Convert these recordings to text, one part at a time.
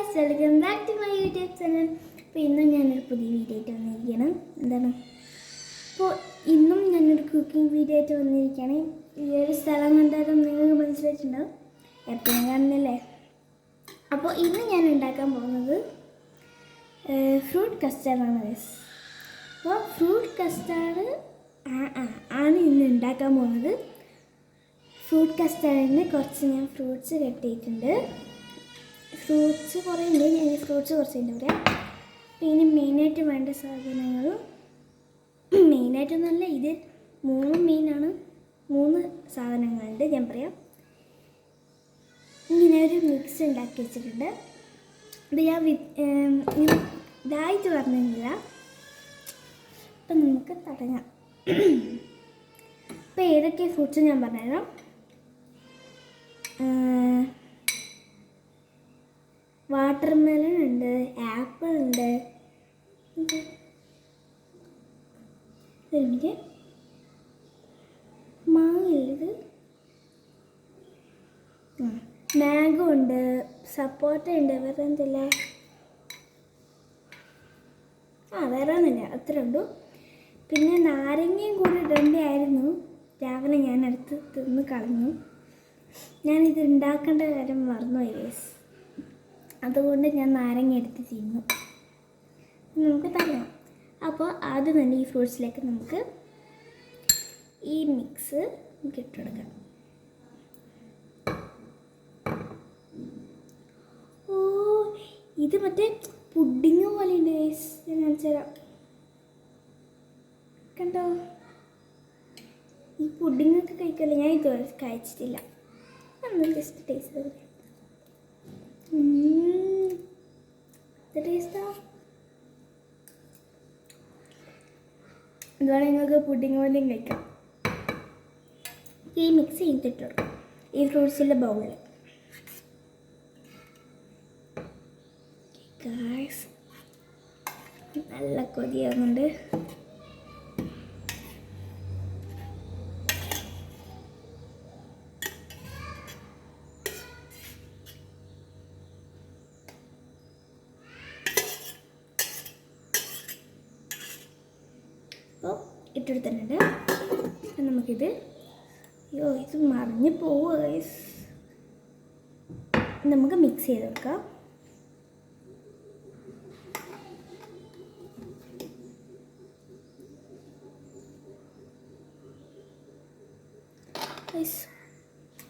Guys welcome back to my YouTube channel അപ്പോൾ ഇന്നും ഞാനൊരു പുതിയ വീഡിയോ ആയിട്ട് വന്നിരിക്കുകയാണ്. എന്താണ്? അപ്പോൾ ഇന്നും ഞാനൊരു കുക്കിംഗ് വീഡിയോ ആയിട്ട് വന്നിരിക്കുകയാണ്. ഈ ഒരു സ്ഥലം കണ്ടാലും നിങ്ങൾക്ക് മനസ്സിലായിട്ടുണ്ടാവും. എപ്പോഴും കാണുന്നില്ലേ അപ്പോൾ ഇന്ന് ഞാൻ ഉണ്ടാക്കാൻ പോകുന്നത് ഫ്രൂട്ട് കസ്റ്റാർഡാണ് ഗൈസ് അപ്പോൾ ഫ്രൂട്ട് കസ്റ്റാർഡ് ആണ് ഇന്ന് ഉണ്ടാക്കാൻ പോകുന്നത്. ഫ്രൂട്ട് കസ്റ്റാർഡിന് കുറച്ച് ഞാൻ ഫ്രൂട്ട്സ് കട്ട് ചെയ്തിട്ടുണ്ട്. ഫ്രൂട്ട്സ് കുറേ ഉണ്ട്. ഞാൻ ഫ്രൂട്ട്സ് കുറച്ച് ഉണ്ട് പറയാം പിന്നെ മെയിനായിട്ട് വേണ്ട സാധനങ്ങളും മെയിനായിട്ടൊന്നല്ല ഇത് മൂന്ന് മെയിനാണ് മൂന്ന് സാധനങ്ങളുണ്ട് ഞാൻ പറയാം. ഇങ്ങനെ ഒരു മിക്സ് ഉണ്ടാക്കി വെച്ചിട്ടുണ്ട്. ഇത് ഞാൻ വി ഇതായിട്ട് പറഞ്ഞില്ല. അപ്പം നമുക്ക് തുടങ്ങാം. ഇപ്പം ഏതൊക്കെ ഫ്രൂട്ട്സ് ഞാൻ പറഞ്ഞുതരാം? വാട്ടർ മെലൺ ഉണ്ട് ആപ്പിൾ ഉണ്ട്. ഒരു മാംഗോ ഉണ്ട് സപ്പോട്ട ഉണ്ട് വേറെ എന്തില്ല. ആ വേറെ ഒന്നുമില്ല അത്ര ഉള്ളൂ. പിന്നെ നാരങ്ങയും കൂടി ഇടേണ്ടിയായിരുന്നു. രാവിലെ ഞാൻ എടുത്ത് തിന്ന് കളഞ്ഞു. ഞാനിത് ഉണ്ടാക്കേണ്ട കാര്യം മറന്നുപോയി ഗൈസ് അതുകൊണ്ട് ഞാൻ നാരങ്ങ എടുത്ത് തിന്നു. നമുക്ക് തരണം അപ്പോൾ ആദ്യം തന്നെ ഈ ഫ്രൂട്ട്സിലേക്ക് നമുക്ക് ഈ മിക്സ് നമുക്ക് ഇട്ടുകൊടുക്കാം ഓ ഇത് മറ്റേ പുഡിങ് പോലെ ഉണ്ട് ഞാൻ കാണിച്ചു തരാം. കണ്ടോ? ഈ പുഡിങ്ങൊക്കെ കഴിക്കല്ലേ ഞാൻ ഇതുവരെ കഴിച്ചിട്ടില്ല. നമ്മൾ ജസ്റ്റ് ടേസ്റ്റ് ചെയ്ത് നോക്കാം. ഉം. ഇത് ടേസ്റ്റാ ഇതുപോലെ നിങ്ങൾക്ക് പുഡിങ് പോലെയും കഴിക്കാം. ഈ മിക്സ് ചെയ്തിട്ട് ഈ ഫ്രൂട്ട്സിന്റെ ബൗളിൽ നല്ല കൊതിയാകുന്നുണ്ട് അപ്പോൾ ഇട്ടെടുത്തിട്ടുണ്ട് നമുക്കിത് അയ്യോ ഇത് മറിഞ്ഞ് പോവുക നമുക്ക് മിക്സ് ചെയ്ത് വെക്കാം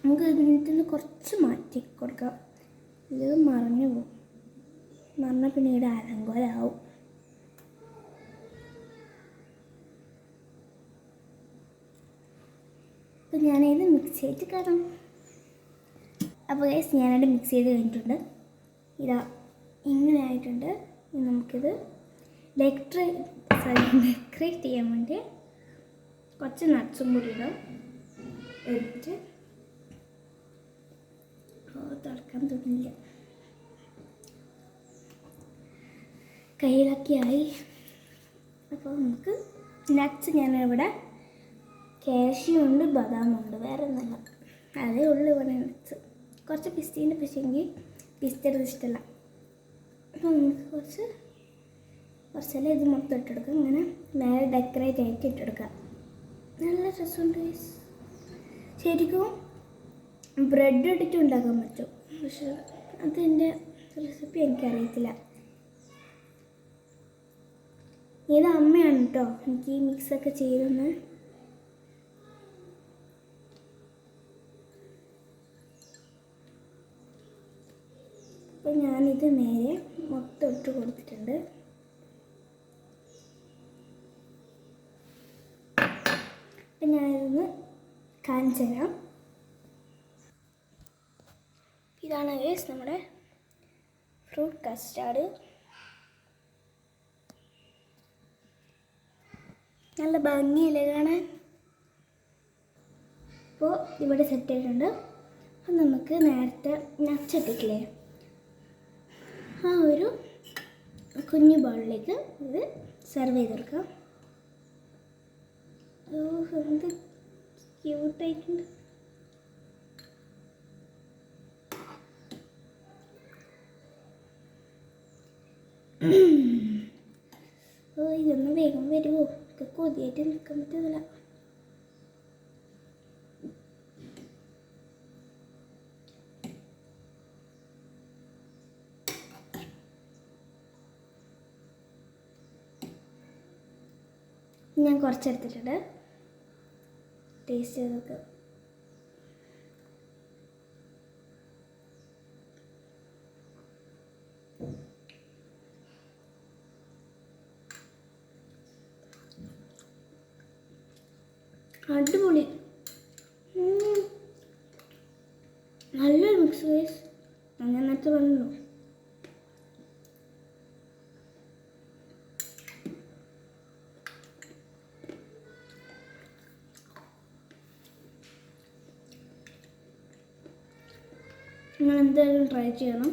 നമുക്ക് ഇതിൽ നിന്ന് കുറച്ച് മാറ്റി കൊടുക്കാം ഇത് മറിഞ്ഞു പോകും മറിഞ്ഞ പിന്നീട് അലങ്കോലാവും. അപ്പോൾ ഞാനിത് മിക്സ് ചെയ്തിട്ട് കാണാം അപ്പോൾ ഗൈസ് ഞാനത് മിക്സ് ചെയ്ത് കഴിഞ്ഞിട്ടുണ്ട്. ഇതാ ഇങ്ങനെ ആയിട്ടുണ്ട്. നമുക്കിത് ഡെക്ട്രേ സോറി ഡെക്കറേറ്റ് ചെയ്യാൻ വേണ്ടി കുറച്ച് നട്ട്സും കൂടി ഇടാം. ഓ തുറക്കാൻ തോന്നില്ല കയ്യിലൊക്കെ ആയി അപ്പോൾ നമുക്ക് നട്ട്സ് ഞാനിവിടെ കാഷ്യൂ ഉണ്ട് ബദാമുണ്ട് വേറെ ഒന്നല്ല അതേ ഉള്ളൂ ഇവിടെ നട്ട്സ് കുറച്ച് പിസ്തീന്റെ പിശെങ്കിൽ പിസ്തയുടെ ഇഷ്ടമല്ല. അപ്പം നമുക്ക് കുറച്ച് കുറച്ചെല്ലാം ഇത് മൊത്തം ഇട്ടെടുക്കാം ഇങ്ങനെ മേലെ ഡെക്കറേറ്റ് ആയിട്ട് ഇട്ടെടുക്കാം നല്ല രസമുണ്ട്. ശരിക്കും ബ്രെഡ് ഇട്ടിട്ട് ഉണ്ടാക്കാൻ പറ്റും. പക്ഷെ അതെന്റെ റെസിപ്പി എനിക്കറിയത്തില്ല. ഇത് അമ്മയാണ് കേട്ടോ എനിക്ക് ഈ മിക്സൊക്കെ ചെയ്തെന്ന് ഞാനിത് നേരെ മൊത്തം ഇട്ട് കൊടുത്തിട്ടുണ്ട്. അപ്പം ഞാനിതൊന്ന് കാണിച്ചു തരാം ഇതാണ് ഗേസ് നമ്മുടെ ഫ്രൂട്ട് കസ്റ്റാർഡ് നല്ല ഭംഗിയല്ലേ കാണാൻ? അപ്പോൾ ഇവിടെ സെറ്റ് ആയിട്ടുണ്ട്. അപ്പം നമുക്ക് നേരത്തെ നച്ചിട്ടിട്ടില്ലേ ആ ഒരു കുഞ്ഞു ബോളിലേക്ക് ഇത് സെർവ് ചെയ്തെടുക്കാം ഓ എന്ത് ക്യൂട്ടായിട്ടുണ്ട് ഓ ഇതൊന്ന് വേഗം വരുമോ ഇതൊക്കെ കൊതിയായിട്ട് നിൽക്കാൻ പറ്റുന്നില്ല ഞാൻ കുറച്ചെടുത്തിട്ടുണ്ട്. ടേസ്റ്റ് ചെയ്തൊക്കെ അടിപൊളി. നല്ലൊരു മിക്സ് ഗൈസ് നിങ്ങൾ എന്തായാലും ട്രൈ ചെയ്യണം.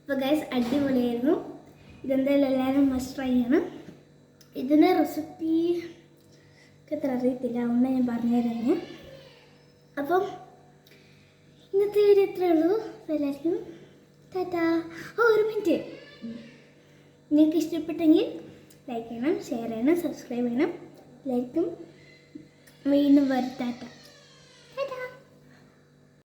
അപ്പോൾ ഗൈസ് അടിപൊളിയായിരുന്നു. ഇതെന്തായാലും എല്ലാവരും മസ്റ്റ് ട്രൈ ചെയ്യണം. ഇതിന്റെ റെസിപ്പി എത്ര അറിയത്തില്ല. അതുകൊണ്ട് ഞാൻ പറഞ്ഞുതരാം അപ്പം ഇന്നത്തെ വീഡിയോ ഇത്രയേ ഉള്ളൂ. എല്ലാവർക്കും ടാറ്റാ. ഓ ഒരു മിനിറ്റ് നിങ്ങൾക്ക് ഇഷ്ടപ്പെട്ടെങ്കിൽ ലൈക്ക് ചെയ്യണം ഷെയർ ചെയ്യണം സബ്സ്ക്രൈബ് ചെയ്യണം. ലൈക്കും വീണ്ടും വരുത്താറ്റ